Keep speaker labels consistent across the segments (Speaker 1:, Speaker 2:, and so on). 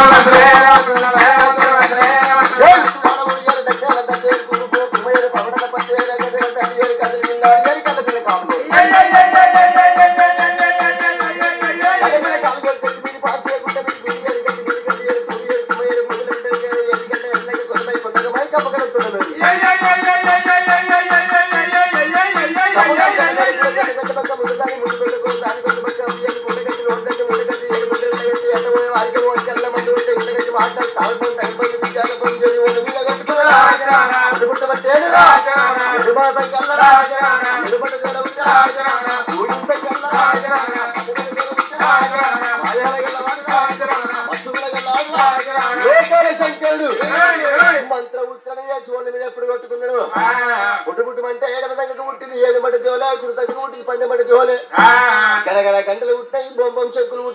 Speaker 1: శంకరుడు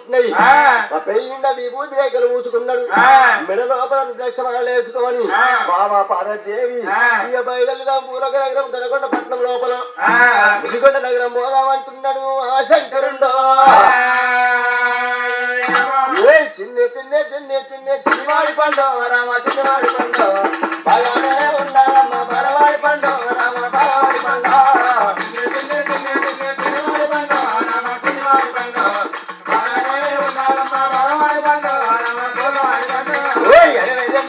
Speaker 1: పుట్టినాయి ఆ. పెళ్ళి నిండా విభూతి రేఖలు ఊసుకున్నాడు. మెడ లోపల వేసుకోమని బాబా పార్వతీదేవి ఇక బయలుగా మూలక నగరం దనకొండ పట్నం లోపల. ముదిగొండ నగరం పోదామంటున్నాడు ఆ శంకరుండో. చిన్న చిన్న చిన్న చిన్న చిన్నవాడి పండు రామ చిన్నవాడి పండు. బాగానే ఉండాలమ్మ బలవాడి పండు రామ బలవాడి పండు. చిన్న చిన్న చిన్న చిన్న చిన్నవాడి పండు రామ చిన్నవాడి పండు.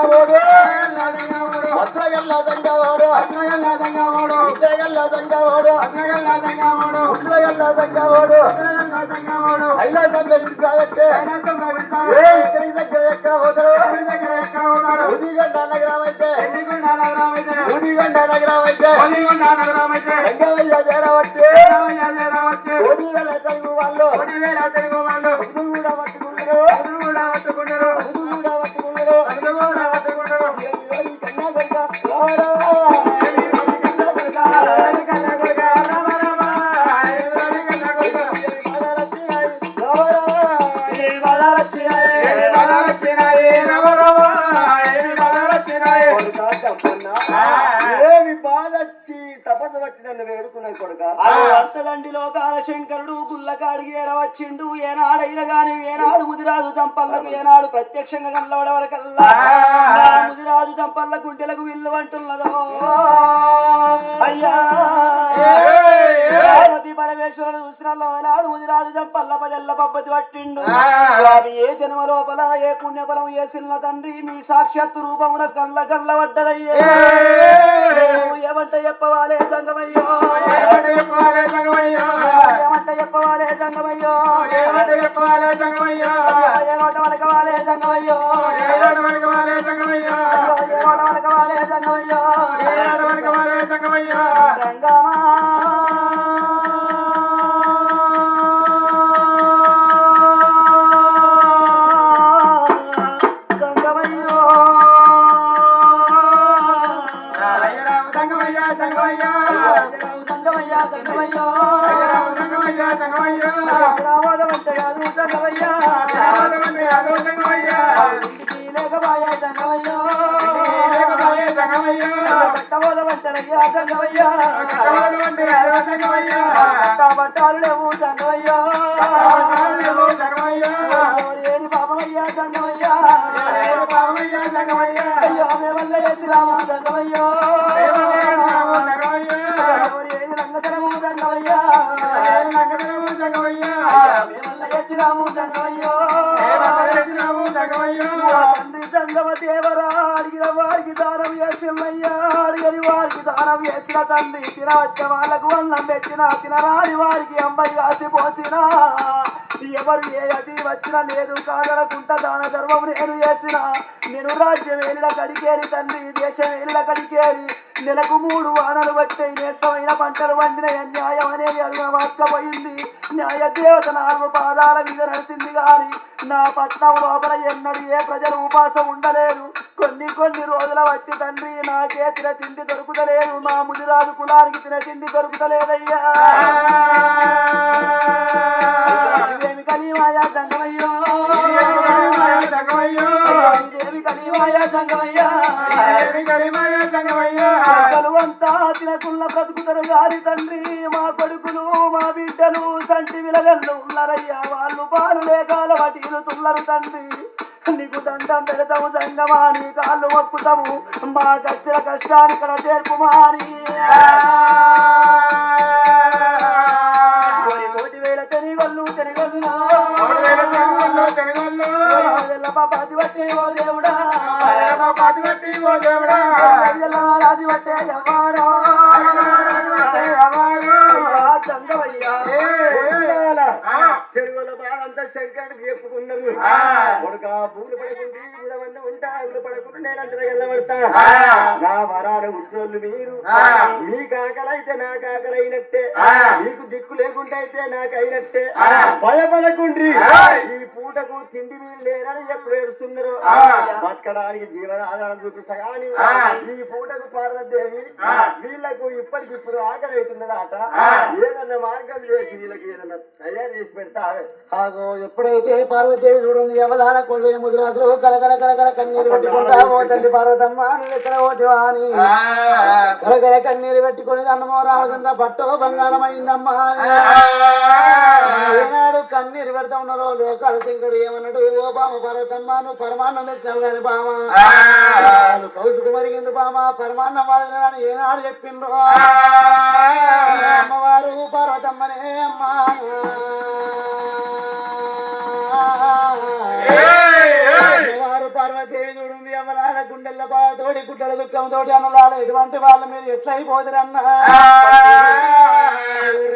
Speaker 1: దంగావోడు వస్త్రగల్లా దంగావోడు వస్త్రగల్లా దంగావోడు విద్యగల్లా దంగావోడు అగ్నగల్లా దంగావోడు ఉద్రగల్లా దంగావోడు అయినా సంగ విడిసాగట్టే ఏయ్ ఇక్కడికి దగ్గర ఎక్కడ పోతాడు ఉదిగండ నగరం అయితే నగరం రంగవయ్య తెలుగు వాళ్ళు. కూడా ఉదు కూడా పట్టుకున్నారు. కొడుకా తప్పన్నా. బాధొచ్చి తపస్సు పట్టి నన్ను వేడుకున్నాను కొడుక.
Speaker 2: అర్థదండి లోకాల శంకరుడు గుల్లకాడికి ఏరవచ్చిండు ఏనాడైన గాని ఏనాడు ముదిరాజు తంపల్లకు ఏనాడు ప్రత్యక్షంగా కనబడవరకల్లా నా ముదిరాజు తంపల్ల గుండెలకు విల్లు అంటున్నదో. అయ్యా! పరమేశ్వరుడు చూసినలో నాడు ముదిరాజు తంపల్ల పదెల్ల పబ్బతి పట్టిండు. ఏ జన్మ లోపల ఏ పుణ్యఫలం ఏ సిన్న తండ్రి మీ సాక్షాత్తు రూపమున కళ్ళ కళ్ళ పడ్డదయ్యే. ఏమంటే చెప్పవాలే సంగమయ్యో. ఏమంటే చెప్పవాలే సంగమయ్యో. ఏనోట వలకవాలే సంగమయ్యో. ఏనోట వలకవాలే సంగమయ్యో. రంగమా సంగమయ్యో. సంగమయ్యా సంగమయ్యో సంగమయ్యా. ఇంటికి లేకపాయే సంగమయ్యో సంగమయ్యా. పట్ట పట్టాలు లేవు సంగమయ్యో ఏది పాపమయ్యా సంగమయ్యా అయ్యో. మేమల్ల చేసి రామా సంగమయ్యో తండ్రి సంగమ దేవరా అడిగిన వారికి దానం చేసిమయ్యా అడిగని వారికి దానం చేసిన తండ్రి తినవచ్చ వాళ్ళకు అన్నం పెట్టిన తినరాని వారికి అమ్మాయి కాసి పోసిన
Speaker 3: ఎవరు ఏ అది వచ్చినా లేదు కాదనకుంట దాన ధర్మం నేను చేసిన నేను రాజ్యం వెళ్ళిన కడికేరి తండ్రి దేశం వెళ్ళిన కడికేరి నెలకు మూడు వానలు పట్టే నేస్తమైన పంటలు వండిన న్యాయం అనేది అడుగున వాక్కపోయింది న్యాయ దేవత నాలుగు పాదాల మీద నడిచింది కానీ నా పట్నం లోపల ఎన్నడు ఏ ప్రజలు ఉపాసం ఉండలేదు కొన్ని కొన్ని రోజుల వచ్చి తండ్రి నాకే తిన తిండి దొరుకుతలేదు. మా ముదిరాజు కులానికి తిన తిండి దొరుకుతలేదయ్యా. ఇదేమి కలిమాయా సంగమయ్యో ఇదేమి కలిమాయా సంగమయ్యా కలువంతా తినకున్న బ్రతుకుతారు గారి తండ్రి. మా కొడుకులు మా బిడ్డలు సంటి విలగళ్ళు ఉన్నారయ్యా. వాళ్ళు పాలు లేకాల వటీలుతున్నారు తండ్రి. నీకు దండం పెడతాము సంగమా నీ కాళ్ళు మొక్కుతాము మా కచ్చిన కష్టాన్ని ఇక్కడ కోటి కోటి వేల తెనిగొల్లు తెనిగొల్లు పాపాది వట్టే ఓ దేవుడా. రాజు ఎవరో
Speaker 1: బాధంతా శంకరుడికి చెప్పుకున్నారు కొడుక పూలు ఉంటా ఇల్లు పడకుండా నేను అంత వెళ్ళబడతా నా వరాలు ఉద్యోగులు మీరు. మీ కాకలైతే నా కాకలైనట్టే. మీకు దిక్కు లేకుండా అయితే నాకు అయినట్టే భయపడకుండ్రి. ఈ పూటకు తిండి మీరు లేరని ఎప్పుడు ఏడుస్తున్నారు? బతకడానికి జీవన ఆధారం చూపిస్తా కానీ ఈ పూటకు పార్వదేవి వీళ్ళకు ఇప్పటికిప్పుడు ఆకలి అవుతున్నదాట ఏదన్నా మార్గం చేసి వీళ్ళకి ఏదన్నా తయారు చేసి పెడతా
Speaker 3: ఆగో ఎప్పుడైతే పార్వతీదేవి చూడండి ఎవలాల కొల్లి ముద్రాజులు కలకల కలకల కన్నీరు పెట్టుకుంటా ఓ తల్లి పార్వతమ్మ నువ్వు ఎక్కడ పోతివా అని కలకల కన్నీరు పెట్టుకొని అన్నమో రామచంద్ర పట్టో బంగారం అయిందమ్మా పెడతా ఉన్నారో లోకాల శంకరుడు ఏమన్నాడు? ఓ బామ పార్వతమ్మ నువ్వు పరమాన్నం తెచ్చావు కానీ బామ? కౌసుకు మరిగింది బామ పరమాన్నం వాడిన ఏనాడు చెప్పిండ్రు? అమ్మవారు పార్వతమ్మనే అమ్మా. పార్వతీదేవి చూడండి అమ్మలాల గుండెల బాధతోటి గుడ్డల దుఃఖంతోటి అన్నలాల ఎటువంటి వాళ్ళ మీద ఎట్లా అయిపోతారన్నా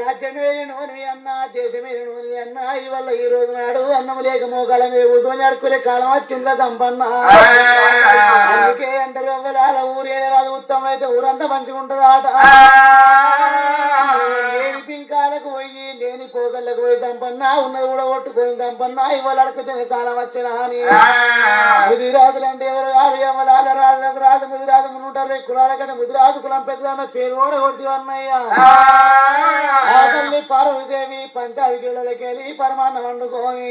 Speaker 3: రాజ్యమే నూనె అన్న. దేశమే అన్న. ఇవల్ల ఈ రోజు నాడు అన్నం లేక మోకాల మీద కూర్చొని అడుకునే కాలం వచ్చిందా దంపన్న. అందుకే అంటారు అవ్వలాల ఊరే రాదు ఉత్తమం అయితే ఊరంతా మంచిగా ఉంటది ఆట. లేని పింకాలకు పోయి లేని పోగళ్ళకు పోయి దంపన్నా ఉన్నది కూడా కొట్టుకొని దంపన్నా. ఇవాళ అడుకుతున్న కాలం వచ్చిన అని. ముదిరాజులు అంటే ఎవరు కాదు ఎవరాల రాజులకు రాజు ముదిరాజు మునుంటారు కులాల కంటే ముదిరాజు కులం పెద్దదన్న పేరు కూడా కొట్టి అన్నయ్య. పంచాది వెళ్ళి పరమాన్నం వండుకొని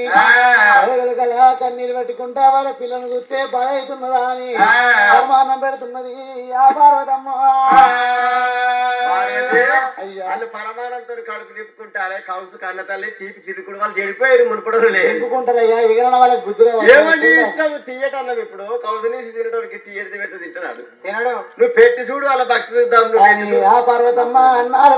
Speaker 3: కల కన్నీరు పెట్టుకుంటా వాళ్ళ పిల్లలు చూస్తే బాధ అవుతున్నదా అని పరమాన్నం పెడుతున్నది ఆ పార్వతమ్మ.
Speaker 1: వాళ్ళు పరమానంతో కడుపు నింపుకుంటారే కౌసు కన్న తల్లి తీపి తిరుగుడు వాళ్ళు చెడిపోయారు మునుపడం లేదు
Speaker 3: చెప్పుకుంటారయ్యా విగరణ వాళ్ళకి బుద్ధిలో
Speaker 1: ఇష్టం? తీయటం ఇప్పుడు. కౌసు నుంచి తినడానికి తీయటి పెట్టి తింటున్నాడు.
Speaker 3: తినడు.
Speaker 1: నువ్వు పెట్టి చూడు వాళ్ళ భక్తి చూద్దాం నువ్వు పెట్టి
Speaker 3: అని ఆ. పర్వతమ్మ అన్నారు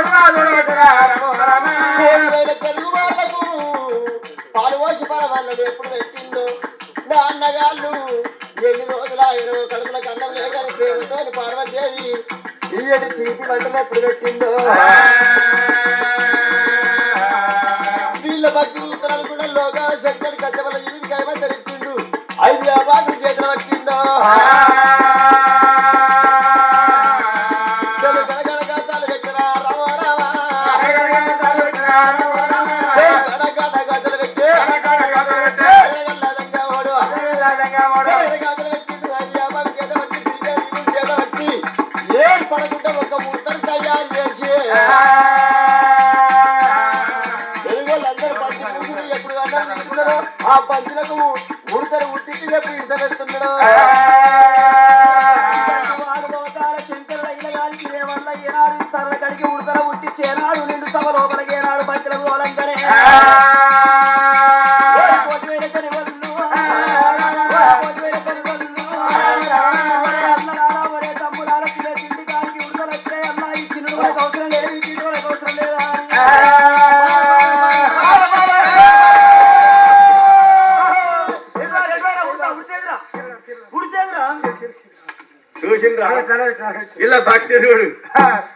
Speaker 3: రాముడవచ్చురా, రామో రామా. కోటి వేల తెలుగు వాళ్ళకు పాలు పోసి పడవాళ్ళు ఎప్పుడు పెట్టిందో నా ఎన్ని రోజుల ఇరవై కడుపుల లేకని ప్రేమతో పార్వతీదేవి తీపి ఎప్పుడు పెట్టిందో వీళ్ళ భక్తి ఉత్తరాలు కూడా లోగా ఉడతల ఉట్టించి ఏనాడు నిండు సభ లోపలికి ఏనాడు పంచులకు ఓలంకరే పోతివేల కనివల్లు,
Speaker 1: చూసిండ్రా? ఇలా భక్తి చూడు.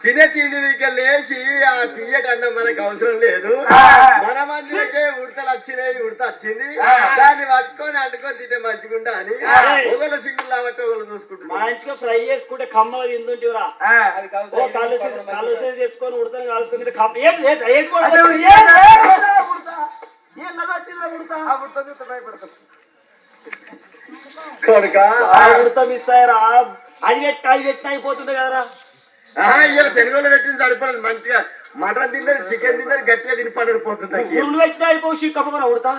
Speaker 1: తినే తిండి లేచి ఆ తీయటన్న మనకు అవసరం లేదు. మన మందికే ఉడతలు వచ్చినాయి ఉడత వచ్చింది. దాన్ని పట్టుకొని అంటుకొని తింటే మంచిగుండా అని ఒకళ్ళు సింగులు కాబట్టి ఒకళ్ళు
Speaker 2: మా
Speaker 1: చూసుకుంటున్నారు
Speaker 2: ఇంట్లో ఫ్రై చేసుకుంటే కమ్మగా తింటుంటివరా చేసి తెచ్చుకొని ఉడతలు కాలుస్తుంది కమ్మ ఏం లేదు ఏం కూడా
Speaker 1: కొడుక.
Speaker 2: ఆ ఉడత మిస్ అయ్యారా? అది పెట్టి అది పెట్టిన అయిపోతుంది కదరా.
Speaker 1: ఇలా తెలుగులో పెట్టింది సరిపోలేదు మంచిగా మటన్ తిన్నారు చికెన్ తిన్నారు గట్టిగా తిని పడిపోతుంది
Speaker 2: ఉరులు పెట్టిన అయిపోయి కమ్మగా ఉడతా.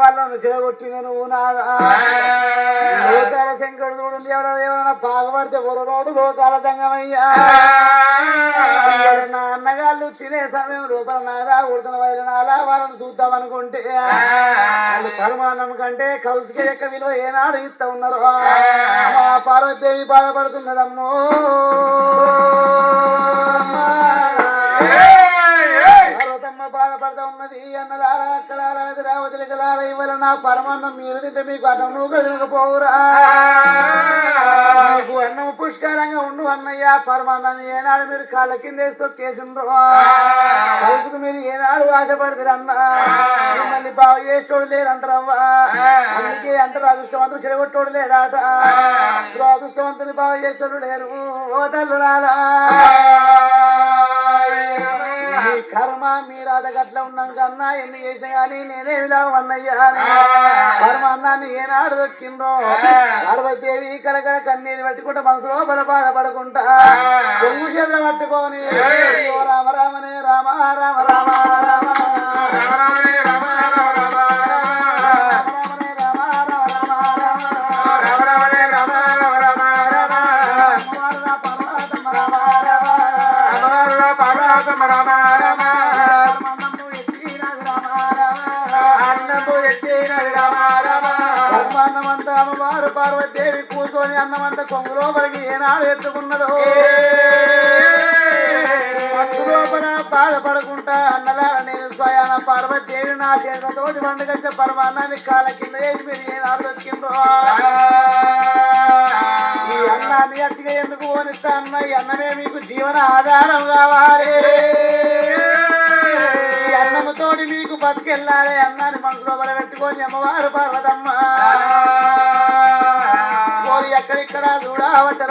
Speaker 3: వాళ్ళను చెడగొట్టింది నువ్వు నాదా లోకాల శంకరుడు చూడండి ఎవరైనా ఏమైనా బాగుపడితే ఒరరోడు లోకాల నా అన్నగాళ్ళు తినే సమయం లోపల నాదా ఉడతన వైలు నాలా వాళ్ళని చూద్దాం అనుకుంటే. వాళ్ళు పరమాన్నం కంటే కలుసుకే యొక్క విలువ ఏనాడు ఇస్తా ఉన్నారు. పార్వతీదేవి బాధపడుతున్నదమ్మో పార్వతమ్మ బాధపడతా ఉన్నది అన్నలారా అక్కలారా ద్రావతులు కలారా నా పరమాన్నం మీరు తింటే మీకు అన్నం నువ్వు కదలకపోవురా మీకు అన్నం పుష్కరంగా ఉండు అన్నయ్య పరమాన్నాన్ని ఏనాడు మీరు కాళ్ళ కింద వేస్తూ కేసిండ్రు కలుసుకు మీరు ఏనాడు ఆశపడతారు అన్న మిమ్మల్ని బాగా చేసేటోడు లేరంటారవ్వా. అందుకే అంటారు అదృష్టవంతులు చెడగొట్టోడు లేడాట. అదృష్టవంతుని బాగా చేసేటోడు లేరు. ఓ తల్లురాలా కర్మ మీరు అదగట్ల ఉన్నాం కన్నా ఎన్ని చేసినా కానీ నేనే ఇలా అన్నయ్యా కర్మ అన్నాన్ని ఏనాడు దొక్కిండ్రో? పార్వతీదేవి కలకల కన్నీరు పెట్టుకుంటా మనసులో బల బాధపడుకుంటా పొంగు చేతులు పట్టుకొని. ఓ రామ రామనే రామ రామ రామ. అన్నమంతా కొంగు లోపలికి ఏనాడు ఎత్తుకున్నదో. లోపల బాధపడకుండా అన్నలా నేను స్వయాన పార్వతీదేవి నా చేతతోటి పండుగ పరమాన్నాన్ని కాళ్ళ కింద వేసి మీరు ఏనాడు దొరికిండ్రో. ఈ అన్నాన్ని అట్టిగా ఎందుకు పోనిస్తా అన్న? ఈ అన్నమే మీకు జీవన ఆధారం కావాలి. అన్నముతోటి మీకు బతికెళ్ళాలి. అన్నాన్ని మనసులో పెట్టుకొని అమ్మవారు పర్వతమ్మ. అక్కడిక్కడ చూడవట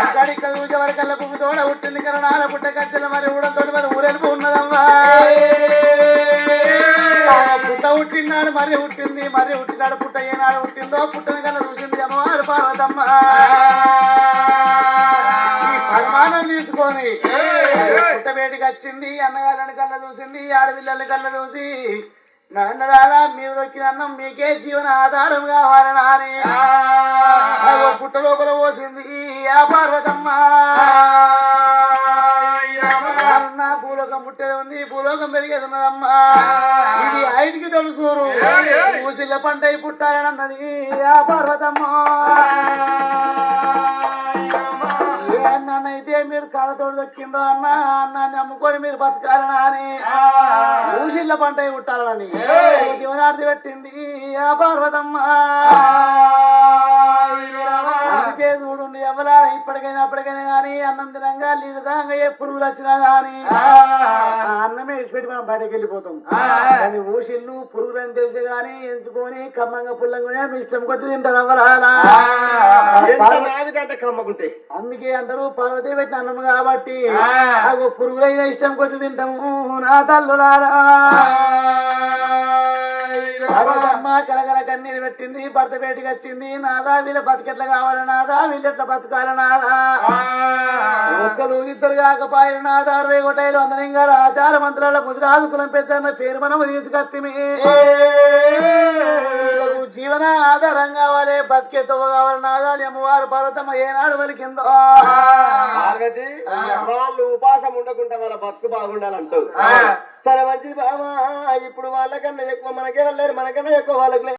Speaker 3: అక్కడిక్కడ చూసే వరకల్లా పువ్వు తోడ పుట్టింది కరణాల పుట్ట కట్టెల మరి ఊడంతో మరి ఊరెలుపు ఉన్నదమ్మా. పుట్ట పుట్టినాడు మరి పుట్టింది మరి పుట్టినాడు పుట్ట ఏనాడు పుట్టిందో పుట్టిన కన్నా చూసింది అమ్మవారు పార్వతమ్మ. ఈ పరమానం తీసుకొని పుట్ట బయటికి వచ్చింది అన్నగారిని కళ్ళ చూసింది ఆడపిల్లల్ని కళ్ళ చూసి నాన్నలాలా మీరు దొక్కిన అన్నం మీకే జీవన ఆధారం కావాలని అని పుట్ట లోపల పోసింది ఆ పార్వతమ్మ భూలోకం పుట్టేది ఉంది భూలోకం పెరిగేది ఉన్నదమ్మా. ఇది ఆయనకి తెలుసు మూసిల్ల పంట అయి పుట్టాలని అన్నది ఆ. పార్వతమ్మ ఏ అన్నానైతే మీరు కాళ్ళతోడు దొక్కిండ్రో అన్న అన్నాన్ని అమ్ముకొని మీరు బతకాలని అని. మూసిల్ల పంట అయి పుట్టాలని దివనార్థి పెట్టింది ఆ పార్వతమ్మ. ఇప్పటికైనా అప్పటికైనా గానీ అన్నం తినంగా తాగంగా ఏ పురుగులు వచ్చినా ఆ. అన్నమే ఇచ్చిపెట్టి మనం బయటకు వెళ్ళిపోతాం. కానీ ఊసిళ్ళు పురుగులు అని తెలిసి గానీ ఎంచుకొని కమ్మంగా పుల్లంగా మీ ఇష్టం కొద్ది తింటారు అవ్వరాలా
Speaker 2: కమ్మకుంటే
Speaker 3: అందుకే అంటారు పార్వతి పెట్టిన అన్నం కాబట్టి నాకు పురుగులైన ఇష్టం కొద్ది తింటాము నా తల్లులారా. పార్వతమ్మ కలగల కన్నీరు పెట్టింది భర్త బయటికి వచ్చింది. నాదా వీళ్ళ బతికెట్ల కావాలి నాదా? వీళ్ళెట్ల బతకాలి నాదా? ఒక్కరు ఇద్దరు కాకపోయిన నాదా? అరవై కొట్టాయిలు అందరంగా ఆచార మంత్రాల ముదిరాజు కులం పెద్ద పేరు మనం తీసుకొత్తిమి. జీవన ఆధారం కావాలి బతికే తవ్వ కావాలి నాదా? అమ్మవారు పార్వతమ్మ ఏనాడు వలికిందో
Speaker 2: ఉపాసం ఉండకుండా వాళ్ళ బతుకు బాగుండాలంటూ. సరే మంచిది బావా ఇప్పుడు వాళ్ళకన్నా ఎక్కువ మనకే వెళ్ళారు మనకన్నా ఎక్కువ వాళ్ళకి